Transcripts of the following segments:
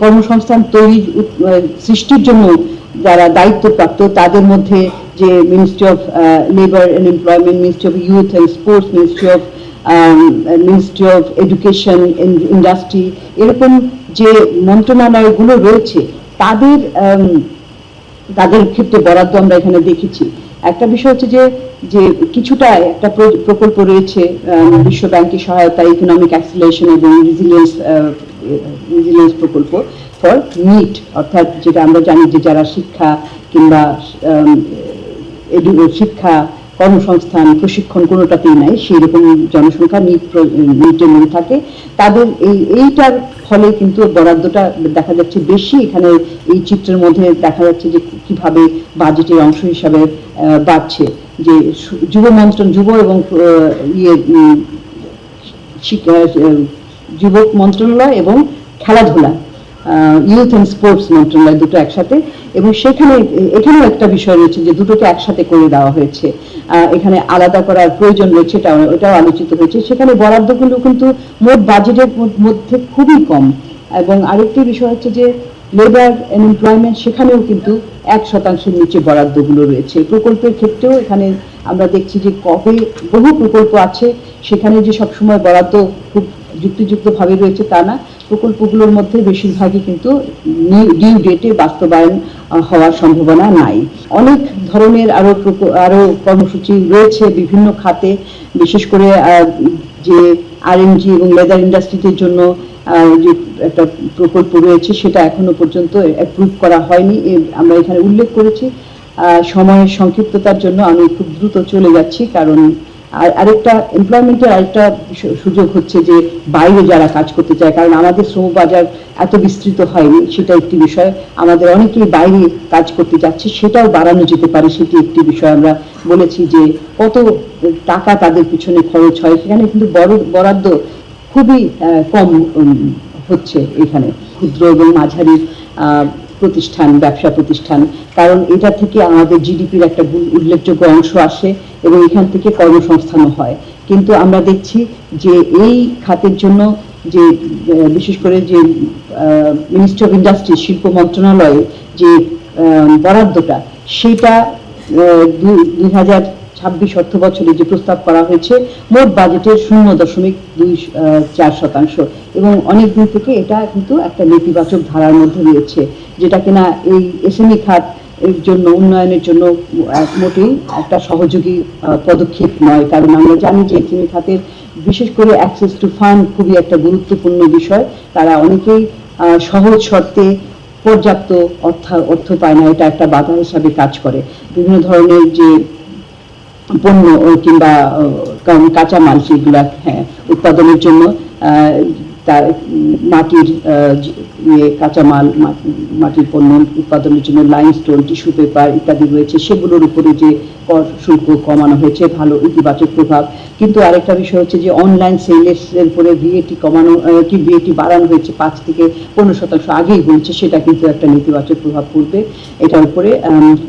কর্মসংস্থান তৈরি সৃষ্টির জন্য যারা দায়িত্বপ্রাপ্ত, তাদের মধ্যে যে ministry of labour and employment ministry of youth and sports ministry of ministry of education industry এরকম যে মন্ত্রণালয়গুলো রয়েছে, তাদের তাদের ক্ষেত্রে বরাদ্দ আমরা এখানে দেখেছি। একটা বিষয় হচ্ছে যে যে কিছুটা একটা প্র- প্রকল্প রয়েছে বিশ্ব ব্যাংকের সহায়তা ইকোনমিক অ্যাক্সিলেশন এবং রেজিলিয়েন্স রেজিলিয়েন্স প্রকল্প ফর নিট অর্থাৎ যেটা আমরা জানি যে যারা শিক্ষা কিংবা শিক্ষা কর্মসংস্থান, প্রশিক্ষণ কোনোটাতেই নাই সেই রকম জনসংখ্যা নিট নিটের মধ্যে থাকে। তাদের এই, এইটার ফলে কিন্তু বরাদ্দটা দেখা যাচ্ছে বেশি। এখানে এই চিত্রের মধ্যে দেখা যাচ্ছে যে কীভাবে বাজেটের অংশ হিসাবে বাড়ছে। যে যুব মন্ত্রণ, যুব এবং ইয়ে যুবক মন্ত্রণালয় এবং খেলাধুলা ইউথ অ্যান্ড স্পোর্টস মন্ত্রণালয় দুটো একসাথে। এবং সেখানে, এখানেও একটা বিষয় রয়েছে যে দুটোকে একসাথে করে দেওয়া হয়েছে। এখানে আলাদা করার প্রয়োজন রয়েছে এটা ওটাও আলোচিত হয়েছে। সেখানে বরাদ্দগুলো কিন্তু মোট বাজেটের মধ্যে খুবই কম। এবং আরেকটি বিষয় হচ্ছে যে লেবার এমপ্লয়মেন্ট সেখানেও কিন্তু এক শতাংশের নিচে বরাদ্দগুলো রয়েছে। প্রকল্পের ক্ষেত্রেও এখানে আমরা দেখছি যে কবে বহু প্রকল্প আছে, সেখানে যে সবসময় বরাদ্দ খুব যুক্তিযুক্তভাবে রয়েছে তা না। প্রকল্পগুলোর মধ্যে বেশিরভাগই কিন্তু ডিউ ডেটে বাস্তবায়ন হওয়ার সম্ভাবনা নাই। অনেক ধরনের আরও প্রক- আরও কর্মসূচি রয়েছে বিভিন্ন খাতে, বিশেষ করে যে আরএমজি এবং লেদার ইন্ডাস্ট্রিদের জন্য যে একটা প্রকল্প রয়েছে সেটা এখনও পর্যন্ত অ্যাপ্রুভ করা হয়নি। আমরা এখানে উল্লেখ করেছি। সময়ের সংক্ষিপ্ততার জন্য আমি খুব দ্রুত চলে যাচ্ছি কারণ আর আরেকটা এমপ্লয়মেন্টের আরেকটা সুযোগ হচ্ছে যে বাইরে যারা কাজ করতে চায় কারণ আমাদের শ্রম বাজার এত বিস্তৃত হয়নি সেটা একটি বিষয়। আমাদের অনেকেই বাইরে কাজ করতে যাচ্ছে সেটাও বাড়ানো যেতে পারে সেটি একটি বিষয়। আমরা বলেছি যে কত টাকা তাদের পিছনে খরচ হয় সেখানে কিন্তু বড় বরাদ্দ খুবই কম হচ্ছে এখানে। ক্ষুদ্র এবং মাঝারি আহ, প্রতিষ্ঠান, ব্যবসা প্রতিষ্ঠান, কারণ এটা থেকে আমাদের জিডিপির একটা উল্লেখযোগ্য অংশ আসে এবং এখান থেকে কর্মসংস্থানও হয়। কিন্তু আমরা দেখছি যে এই খাতের জন্য যে বিশেষ করে যে মিনিস্ট্রি অফ ইন্ডাস্ট্রি শিল্প মন্ত্রণালয়ে যে বরাদ্দটা, সেটা দুই হাজার ছাব্বিশ অর্থ বছরে যে প্রস্তাব করা হয়েছে, মোট বাজেটের শূন্য দশমিক দুই চার শতাংশ। এবং অনেক দিন থেকে এটা কিন্তু একটা নেতিবাচক ধারার মধ্যে রয়েছে, যেটা কিনা এই এসএমই খাত এর জন্য, উন্নয়নের জন্য মোটেই একটা সহযোগী পদক্ষেপ নয়। কারণ আমরা জানি যে এসএমই খাতের বিশেষ করে অ্যাক্সেস টু ফান্ড খুবই একটা গুরুত্বপূর্ণ বিষয়। তারা অনেকেই সহজ শর্তে পর্যাপ্ত অর্থ অর্থ পায় না, এটা একটা বাধা হিসাবে কাজ করে। বিভিন্ন ধরনের যে পণ্য কিংবা কাঁচামাল সেগুলা হ্যাঁ উৎপাদনের জন্য তার মাটির ইয়ে কাঁচামাল মাটির পণ্য উৎপাদনের জন্য লাইমস্টোন টিস্যু পেপার ইত্যাদি রয়েছে, সেগুলোর উপরে যে কর শুল্ক কমানো হয়েছে, ভালো ইতিবাচক প্রভাব। কিন্তু আরেকটা বিষয় হচ্ছে যে অনলাইন সেলের উপরে ভিএটি কমানো কি ভিএটি বাড়ানো হয়েছে পাঁচ থেকে পনেরো শতাংশ আগেই বলছে, সেটা কিন্তু একটা নেতিবাচক প্রভাব পড়বে। এটার উপরে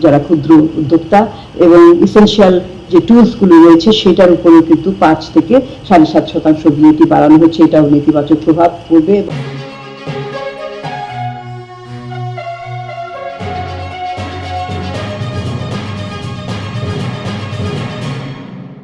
যারা ক্ষুদ্র উদ্যোক্তা এবং ইসেনশিয়াল যে টুলসগুলো রয়েছে, সেটার উপরে কিন্তু পাঁচ থেকে সাড়ে সাত শতাংশ বিএটি বাড়ানো হচ্ছে। এটাও নেতিবাচক প্রভাব পড়বে।